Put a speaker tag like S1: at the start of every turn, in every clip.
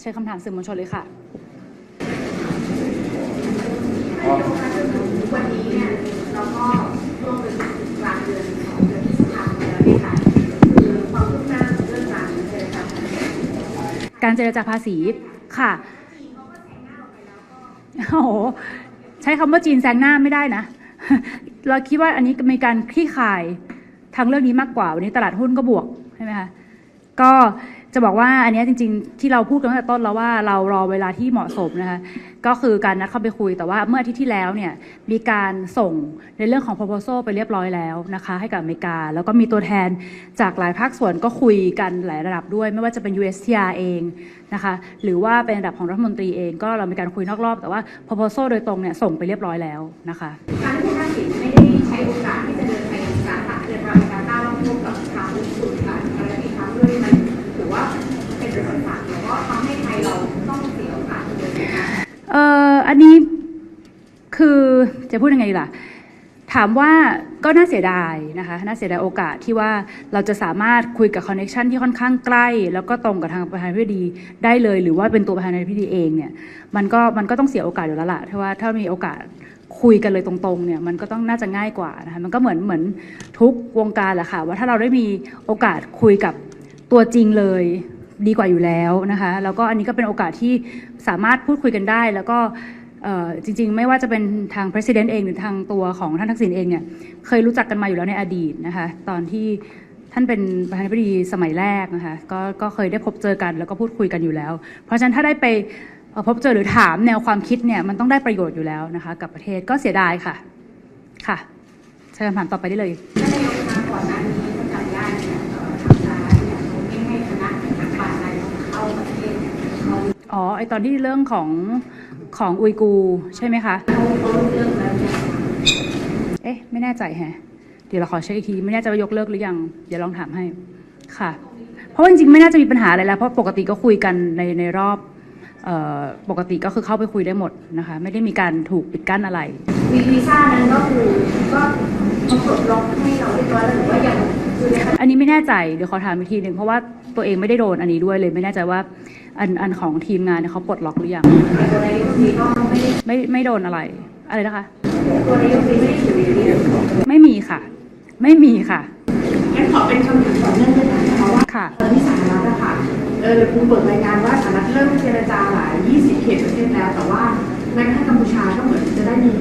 S1: ใช้คำถามสื่อมวลชนเลยค่ะ
S2: วันนี้เนี่ยเราก็ร่วมไปถึงกลางเดือนของเดือนพฤษภาคมแล้วเนี่ยค่ะคือความคืบหน้าของเรื่องการเจรจา
S1: การเจรจาภาษีค่ะโอ้โหใช้คำว่าจีนแซงหน้าไม่ได้นะ เราคิดว่าอันนี้มีการคลี่คลายทางเรื่องนี้มากกว่า วันนี้ตลาดหุ้นก็บวกใช่ไหมคะก็ จะบอกว่าอันนี้จริงๆ ที่เราพูดกันตั้งแต่ต้นแล้วว่าเรารอเวลาที่เหมาะสมนะคะก็คือการนัดเข้าไปคุยแต่ว่าเมื่ออาทิตย์ที่แล้วเนี่ยมีการส่งในเรื่องของ proposal ไปเรียบร้อยแล้วนะคะให้กับอเมริกา แล้วก็มีตัวแทนจากหลายภาคส่วนก็คุยกันหลายระดับด้วย ไม่ว่าจะเป็น USTR เองนะคะหรือว่าเป็นระดับของรัฐมนตรีเองก็เรามีการคุยนอกรอบ แต่ว่า proposal โดยตรงเนี่ยส่งไปเรียบร้อยแล้วนะคะ
S2: การที่ทักษิไม่ได้ใช้โอกาส เอ่ออัน
S1: นี้คือจะพูดยังไงล่ะ ถามว่าก็น่าเสียดายนะคะ น่าเสียดายโอกาสที่ว่าเราจะสามารถคุยกับคอนเน t ชันที่ค่อนข้างใกล้ แล้วก็ตรงกับทางประธานาธิบดีได้เลย หรือว่าเป็นตัวประธานาธิบดีเองเนี่ยมันก็มันก็ต้องเสียโอกาสอยู่แล้วล่ะถ้าว่าถ้ามีโอกาสคุยกันเลยตรงๆเนี่ยมันก็ต้องน่าจะง่ายกว่านะคะมันก็เหมือนเหมือนทุกวงการแหละค่ะว่าถ้าเราได้มีโอกาสคุยกับตัวจริงเลยดีกว่าอยู่แล้วนะคะแล้วก็อันนี้ก็เป็นโอกาสที่ สามารถพูดคุยกันได้ แล้วก็จริง ๆ ไม่ว่าจะเป็นทาง president เองหรือทางตัวของท่านทักษิณเองเนี่ยเคยรู้จักกันมาอยู่แล้วในอดีตนะคะตอนที่ท่านเป็นประธานาธิบดีสมัยแรกนะคะก็ก็เคยได้พบเจอกันแล้วก็พูดคุยกันอยู่แล้ว เพราะฉะนั้นถ้าได้ไปพบเจอหรือถามแนวความคิดเนี่ยมันต้องได้ประโยชน์อยู่แล้วนะคะกับประเทศก็เสียดายค่ะค่ะใช้คำถามต่อไปได้เลย
S2: อ๋อ ไอ
S1: ตอนที่เรื่องของของอุยกูใช่ไหมคะ
S2: เอ๊ะ
S1: ไม่แน่ใจแฮะ เดี๋ยวเราขอเช็คอีกที ไม่แน่ใจว่ายกเลิกหรือยัง เดี๋ยวลองถามให้ ค่ะ เพราะว่าจริงๆ ไม่น่าจะมีปัญหาอะไรแล้ว เพราะปกติก็คุยกันในในรอบเอ่อปกติก็คือเข้าไปคุยได้หมดนะคะ ไม่ได้มีการถูกปิดกั้นอะไร
S2: วีซ่านั้นก็คือก็เขาปลดล็อกให้เราเรียบร้อยแล้วหรือว่ายัง อั
S1: นนี้ไม่แน่ใจเดี๋ยวขอถามอีกทีหนึ่งเพราะว่าตัวเองไม่ได้โดนอันนี้ด้วยเลยไม่แน่ใจว่าอันอันของทีมงานเนี่ยเขาปลดล็อกหรือยัง
S2: ตัวนยกรัฐมนตรีก็ไม่ได้
S1: ไม่ไม่โดนอะไร อะไรนะคะ
S2: ตัวนยกรัฐมนตรีไม่ได้ถือวีวี
S1: ไม่มีค่ะ ไม่มีค่ะ
S2: งั้นขอเป็นคำถามต่อเนื่องด้วยนะคะว่า
S1: ค่ะ
S2: ตอนที่สหรัฐอะค่ะเออคุณเปิดรายงานว่าสหรัฐเริ่มเจรจาหลาย 20 เขตประเทศแล้ว แต่ว่าแม้กระทั่งกัมพูชาก็เหมือนจะได้มี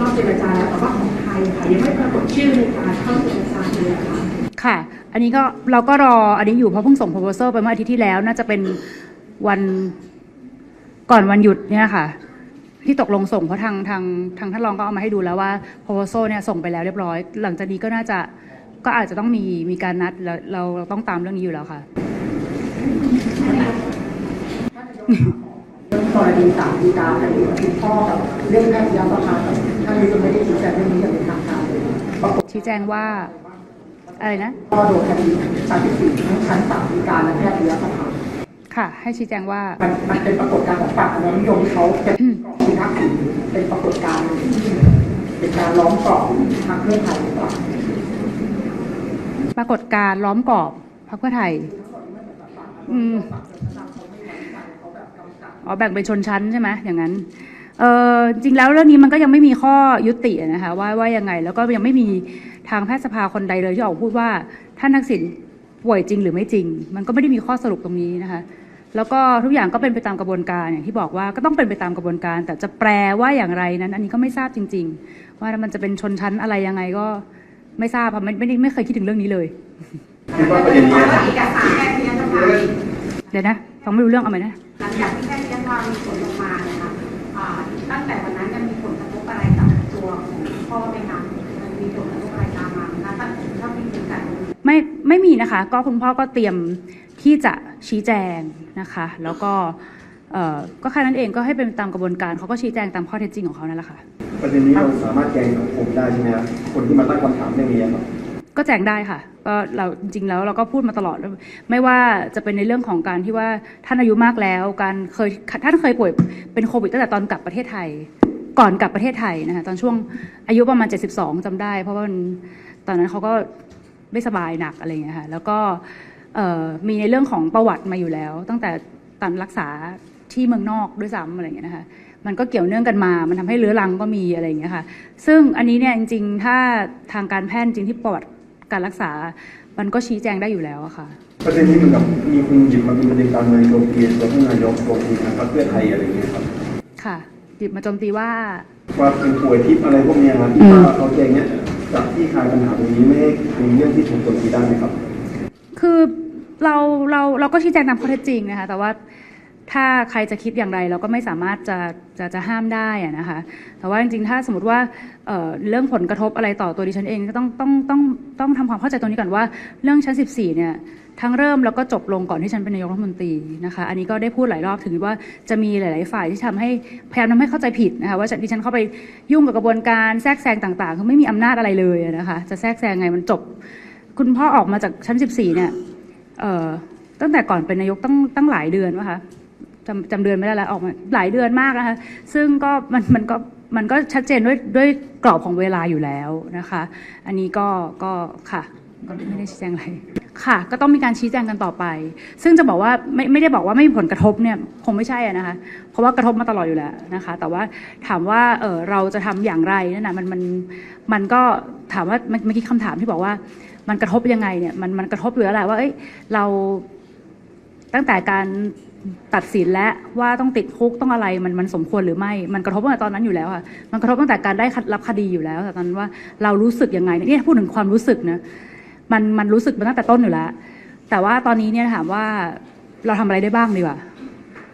S2: รอบเจรจาแล้วแต่ว่าของไทยค่ะยังไม่ปรากฏชื่อในการเข้าเจรจาเลยค่ะ
S1: อันนี้ก็เราก็รออันนี้อยู่เพราะเพิ่งส่ง proposal ไปเมื่ออาทิตย์ที่แล้ว น่าจะเป็นวันก่อนวันหยุดเนี่ยค่ะ ที่ตกลงส่งเพราะทางทางทางท่านรองก็เอามาให้ดูแล้วว่า proposal เนี่ยส่งไปแล้วเรียบร้อย หลังจากนี้ก็น่าจะก็อาจจะต้องมีมีการนัดแล้วเราเราต้องตามเรื่องนี้อยู่แล้วค่ะ
S3: เรื่องกรณีสามดีกาคดีของคุณพ่อกับเรื่องแพทยประภาครับท่านนี้ก็ไม่ได้ชี้แจงเรื่องนี้อย่างเป็นทางการเลยปรากฏ
S1: ชี้แจงว่า อะไรนะ
S3: พ่อโดนคดี34ทั้งชั้นสามดีกาและแพทยประภา
S1: ค่ะ ให้ชี้แจงว่า
S3: มันมันเป็นปรากฏการณ์ของฝั่งอนุนิยมที่เขาเป็นคุณทักษิณเป็นปรากฏการณ์ที่เป็นการล้อมกรอบทางเพื่อไทยหรือเปล่า
S1: ปรากฏการณ์ล้อมกรอบพรรคเพื่อไทย อืม อ๋อ แบ่งเป็นชนชั้นใช่ไหมอย่างนั้น เออจริงแล้วเรื่องนี้มันก็ยังไม่มีข้อยุตินะคะว่าว่ายังไง แล้วก็ยังไม่มีทางแพทยสภาคนใดเลยที่ออกมาพูดว่าท่านทักษิณป่วยจริงหรือไม่จริง มันก็ไม่ได้มีข้อสรุปตรงนี้นะคะ แล้วก็ทุกอย่างก็เป็นไปตามกระบวนการอย่างที่บอกว่าก็ต้องเป็นไปตามกระบวนการ แต่จะแปลว่าอย่างไรนั้น อันนี้ก็ไม่ทราบจริง ๆ ว่ามันจะเป็นชนชั้นอะไรยังไงก็ไม่ทราบค่ะไม่ไม่ได้ไม่เคยคิดถึงเรื่องนี้เลย
S4: คิดว่าประเด็นนี้ครับ
S2: เอกสารแพทยสภา
S1: เดี๋ยวนะฟังไม่รู้เรื่องเอาไหมนะ
S2: หลังจากที่แพทยสภามีผล
S1: ไม่ไม่มีนะคะ ก็คุณพ่อก็เตรียมที่จะชี้แจงนะคะ แล้วก็เอ่อก็แค่นั้นเองก็ให้เป็นตามกระบวนการเขาก็ชี้แจงตามข้อเท็จจริงของเขานั่นแหละค่ะ
S4: ประเด็นนี้เราสามารถแจ้งสังคมได้ใช่ไหมครับคนที่มาตั้งคำถามเรื่องนี้ครับ
S1: ก็แจ้งได้ค่ะก็เราจริงๆแล้วเราก็พูดมาตลอด ไม่ว่าจะเป็นในเรื่องของการที่ว่าท่านอายุมากแล้ว การเคยท่านเคยป่วยเป็นโควิดตั้งแต่ตอนกลับประเทศไทย ก่อนกลับประเทศไทยนะคะตอนช่วงอายุประมาณ 72จำได้ เพราะว่ามันตอนนั้นเขาก็ ไม่สบายหนักอะไรอย่างเงี้ยค่ะแล้วก็เอ่อมีในเรื่องของประวัติมาอยู่แล้ว ตั้งแต่การรักษาที่เมืองนอกด้วยซ้ำอะไรอย่างเงี้ยนะคะมันก็เกี่ยวเนื่องกันมา มันทำให้เรื้อรังก็มีอะไรอย่างเงี้ยค่ะ ซึ่งอันนี้เนี่ยจริงๆ ถ้าทางการแพทย์จริงที่ประวัติการรักษา มันก็ชี้แจงได้อยู่แล้วอะค่ะ
S4: ประเด็นนี้เหมือนกับมีคุณหยิบมาเป็นประเด็นการเมืองโจมตีตัวท่านนายกโจมตีทางพรรคเพื่อไทยอะไรอย่างเงี้ยครับ
S1: ค่ะ หยิบมาโจมตีว่า
S4: ว่าเป็นป่วยทิพย์อะไรพวกเนี้ยครับที่ว่าเขาแจ้งเนี้ย จะที่คลายปัญหาตรงนี้ไม่ให้เป็นเรื่องที่ถูกโจมตีได้ไหมครับ
S1: คือเราเราเราก็ชี้แจงตามข้อเท็จจริงนะคะ แต่ว่า ถ้าใครจะคิดอย่างไรเราก็ไม่สามารถจะจะจะห้ามได้อะนะคะ แต่ว่าจริงๆ ถ้าสมมติว่าเเรื่องผลกระทบอะไรต่อตัวดิฉันเองก็ต้องต้องต้องต้องทำความเข้าใจตรงนี้ก่อนว่าเรื่องชั้น 14 เนี่ยทั้งเริ่มแล้วก็จบลงก่อนที่ฉันเป็นนายกรัฐมนตรีนะคะ อันนี้ก็ได้พูดหลายรอบถึงว่าจะมีหลาย ๆ ฝ่ายที่ทำให้พยายามทำให้เข้าใจผิดนะคะว่าฉันดิฉันเข้าไปยุ่งกับกระบวนการแทรกแซงต่างๆคือไม่มีอำนาจอะไรเลยนะคะจะแทรกแซงไงมันจบ คุณพ่อออกมาจากชั้น 14 เนี่ยเอ่อตั้งแต่ก่อนเป็นนายกตั้งตั้งหลายเดือนวะคะ จำจำเดือนไม่ได้แล้วออกมาหลายเดือนมากนะคะ ซึ่งก็มันมันก็มันก็ชัดเจนด้วยด้วยกรอบของเวลาอยู่แล้วนะคะ อันนี้ก็ก็ค่ะก็ไม่ได้ชี้แจงอะไรค่ะ ก็ต้องมีการชี้แจงกันต่อไป ซึ่งจะบอกว่าไม่ไม่ได้บอกว่าไม่มีผลกระทบเนี่ยคงไม่ใช่ะนะคะ เพราะว่ากระทบมาตลอดอยู่แล้วนะคะ แต่ว่าถามว่าเออเราจะทำอย่างไรนั่นนะมันมันมันก็ถามว่าเมื่อกี้คำถามที่บอกว่า มันกระทบยังไงเนี่ยมันมันกระทบอยู่แล้วแหละว่าเอ้ยเราตั้งแต่การ ตัดสินและว่าต้องติดคุกต้องอะไรมันมันสมควรหรือไม่ มันกระทบตั้งแต่ตอนนั้นอยู่แล้วค่ะ มันกระทบตั้งแต่การได้รับคดีอยู่แล้ว แต่ตอนนั้นว่าเรารู้สึกยังไงเนี่ยพูดถึงความรู้สึกนะมันมันรู้สึกมาตั้งแต่ต้นอยู่แล้ว แต่ว่าตอนนี้เนี่ยถามว่าเราทำอะไรได้บ้างดีกว่า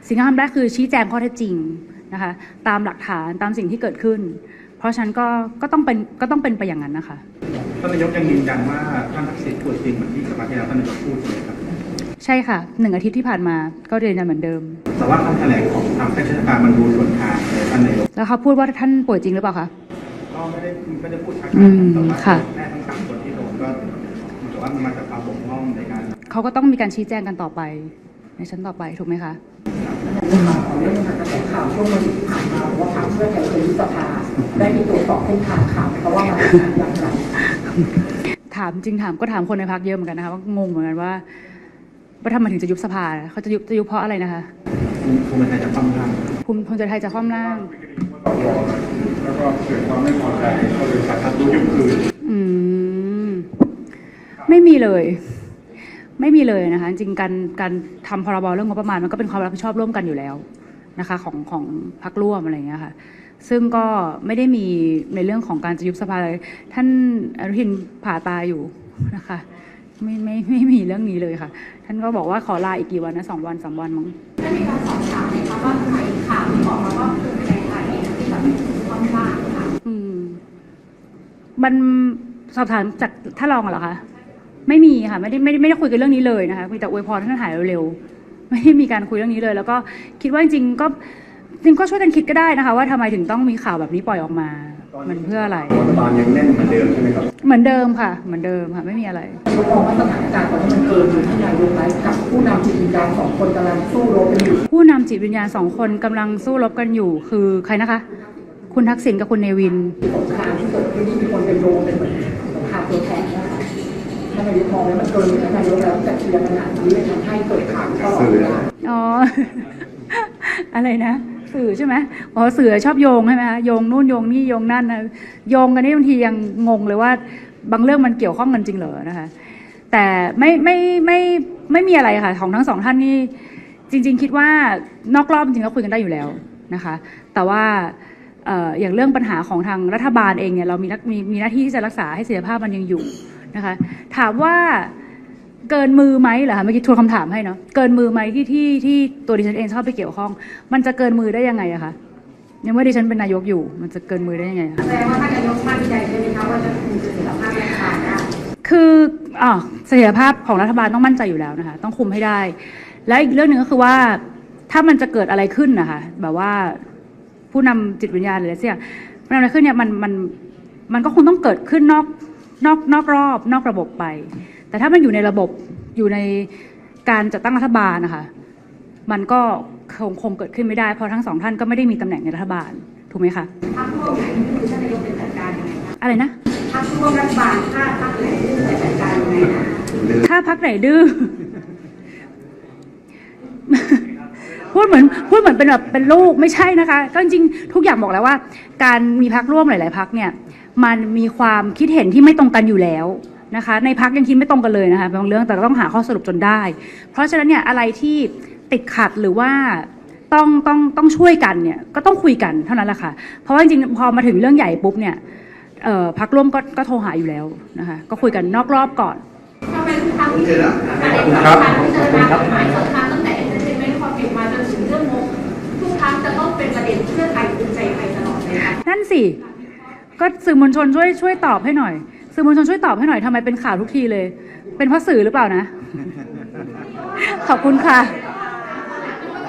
S1: สิ่งที่ทำได้คือชี้แจงข้อเท็จจริงนะคะตามหลักฐานตามสิ่งที่เกิดขึ้น เพราะฉันก็ก็ต้องเป็นก็ต้องเป็นไปอย่างนั้นนะคะ
S5: ท่านนายกยังยืนยันว่าท่านทักษิณป่วยจริงเหมือนที่สัปดาที่แล้วท่านนายกพูดใช่ไหมครับ
S1: ช่ค่ะหนึ่งอาทิตย์ที่ผ่านมาก็เรียนยันเหมือนเดิม
S5: แต่ว่าคำแถลงของทางแพทย์ราชการมันดูส่วนทางเลยท่านนายก
S1: แล้วเขาพูดว่าท่านป่วยจริงหรือเปล่าคะ
S5: ก็ไม่ได้ไม่ได้พูดชัด
S1: อืม
S5: แต่ว่า
S1: ค่ะ
S5: แพทย์ทั้งสามคนที่โดนก็เหมือนกับว่ามันมาจากความบกพร่องในการ
S1: เขาก็ต้องมีการชี้แจงกันต่อไป ในชั้นต่อไปถูกไหมคะ
S3: เรื่องของเรื่องกระแสข่าวช่วงวันที่ผ่านมาว่าพรรคเพื่อไทยเคยยุบสภาได้มีตรวจสอบเส้นทางข่าวเพราะว่ามันเป็นอย่างไร
S1: ถามจริงถามก็ถามคนในพักเยอะเหมือนกันนะคะว่างงเหมือนกันว่า ว่าทำไมถึงจะยุบสภาเขาจะยุบจะยุบเพราะอะไรนะคะ
S5: ภูมิใจจะฟังทาง
S1: ภูมิภูมิใจไทยจะคว่ำร่าง
S5: แล้วก็เกิดความไม่พอใจก็เลยสั่งทัดรู้ยุบคืน
S1: อืม ไม่มีเลย ไม่มีเลยนะคะ จริงๆการการทำพรบเรื่องงบประมาณมันก็เป็นความรับผิดชอบร่วมกันอยู่แล้วนะคะ ของของพักร่วมอะไรอย่างเงี้ยค่ะ ซึ่งก็ไม่ได้มีในเรื่องของการจะยุบสภาเลยท่านอนุทินผ่าตายอยู่นะคะ ไม่ไม่ไม่มีเรื่องนี้เลยค่ะ ท่านก็บอกว่าขอลาอีกกี่วันนะสองวันสามวันมั้ง
S2: ได้มีการสอบถามไหมคะว่าทำไมข่าวที่ออกมาว่าภูมิใจไทยที่แบบค่อนข้างค่ะ
S1: อืมมันสอบถามจากท่านรองเหรอคะไม่มีค่ะไม่ได้ไม่ได้ไม่ได้คุยกันเรื่องนี้เลยนะคะมีแต่อวยพรให้ท่านหายเร็วๆไม่ได้มีการคุยเรื่องนี้เลย แล้วก็คิดว่าจริงๆก็จริงก็ช่วยกันคิดก็ได้นะคะ ว่าทำไมถึงต้องมีข่าวแบบนี้ปล่อยออกมา มันเพื่ออะไร
S4: รัฐบาลยังแน่นเหมือนเดิมใช่ไหมครับ
S1: เหมือนเดิมค่ะ เหมือนเดิมค่ะไม่มีอะไร
S3: นายกมองว่าสถานการณ์ตอนนี้มันเกินอยู่ที่นายกไหมกับผู้นำจิตวิญญาณสองคนกำลังสู้รบกันอยู่
S1: ผู้นำจิตวิญญาณสองคนกำลังสู้รบกันอยู่ คือใครนะคะ คุณทักษิณกับคุณเนวิน
S3: สงครามที่เกิดขึ้นที่มีคนเป็นโดนเป็นเหมือนสงครามตัวแทนนะคะท่านนายกมองว่ามันเกินอยู่ที่นายกแล้วที่จะเคลียร์ปัญหานี้เลยทำให้เกิดข่าวตลอดเวลา
S1: อ๋ออะไรนะ สื่อใช่ไหมอ๋อสื่อชอบโยงใช่ไหมคะโยงนู่นโยงนี่โยงนั่นนะโยงกันนี่บางทียังงงเลยว่า บางเรื่องมันเกี่ยวข้องกันจริงเหรอนะคะ แต่ไม่ไม่ไม่ไม่มีอะไรค่ะ ของทั้งสองท่านนี่จริง ๆ คิดว่านอกรอบจริงๆแล้วคุยกันได้อยู่แล้วนะคะ แต่ว่าอย่างเรื่องปัญหาของทางรัฐบาลเองเนี่ยเรามีมีมีหน้าที่ที่จะรักษาให้เสถียรภาพมันยังอยู่นะคะ ถามว่า เกินมือไหมเหรอคะเมื่อกี้ทวนคำถามให้เนาะเกินมือไหมที่ที่ที่ตัวดิฉันเองเข้าไปเกี่ยวข้อง มันจะเกินมือได้ยังไงอะคะในเมื่อดิฉันเป็นนายกอยู่ มันจะเกินมือได้ยังไงอะ
S2: แสดงว่าท่านนายกมั่นใจใช่ไหมคะว่าจะคุมเสถียรภาพรัฐบาลได้
S1: คืออ่าเสถียรภาพของรัฐบาลต้องมั่นใจอยู่แล้วนะคะ ต้องคุมให้ได้ และอีกเรื่องหนึ่งก็คือว่า ถ้ามันจะเกิดอะไรขึ้นนะคะแบบว่าผู้นำจิตวิญญาณหรืออะไรเสียมันอะไรขึ้นเนี่ยมันมันมันก็คงต้องเกิดขึ้นนอกนอกนอกรอบ นอกระบบไป แต่ถ้ามันอยู่ในระบบอยู่ในการจัดตั้งรัฐบาลนะคะ มันก็คงคงเกิดขึ้นไม่ได้ เพราะทั้งสองท่านก็ไม่ได้มีตำแหน่งในรัฐบาล ถูกไหมคะ
S2: พรรคร่วมไหนนี่คือท่านนายกเป็นจัดการยังไงคะ
S1: อะไรนะ
S2: พรรคร่วมรัฐบาลถ้าพรรคไหนที่จะจัดการยังไงนะ
S1: ถ้าพักไหนดื้อพูดเหมือนพูดเหมือนเป็นแบบเป็นลูกไม่ใช่นะคะ ก็จริงๆทุกอย่างบอกแล้วว่า การมีพักร่วมหลาย ๆ พักเนี่ย มันมีความคิดเห็นที่ไม่ตรงกันอยู่แล้ว นะคะ ในพักยังคิดไม่ตรงกันเลยนะคะบางเรื่องแต่ก็ต้องหาข้อสรุปจนได้ เพราะฉะนั้นเนี่ยอะไรที่ติดขัดหรือว่าต้องต้องต้องช่วยกันเนี่ยก็ต้องคุยกันเท่านั้นแหละค่ะ เพราะว่าจริงๆพอมาถึงเรื่องใหญ่ปุ๊บเนี่ยเอ่อพักร่วมก็ก็โทรหาอยู่แล้วนะคะก็คุยกันนอกรอบก่อน
S2: ทำไมทุกครั้งที่เจอประเด็น
S5: ครับ
S2: สำคัญที่เจอการกฎหมายสำคัญตั้งแต่ entertainment conflict มาจนถึงเรื่องงบทุกครั้งจะต้องเป็นประเด็นเพื่อไทยภูมิใจไทยตลอดเลยค่ะ
S1: นั่นสิ ก็สื่อมวลชนช่วยช่วยตอบให้หน่อย สื่อมวลชนช่วยตอบให้หน่อยทำไมเป็นข่าวทุกทีเลย เป็นเพราะสื่อหรือเปล่านะ ขอบคุณค่ะ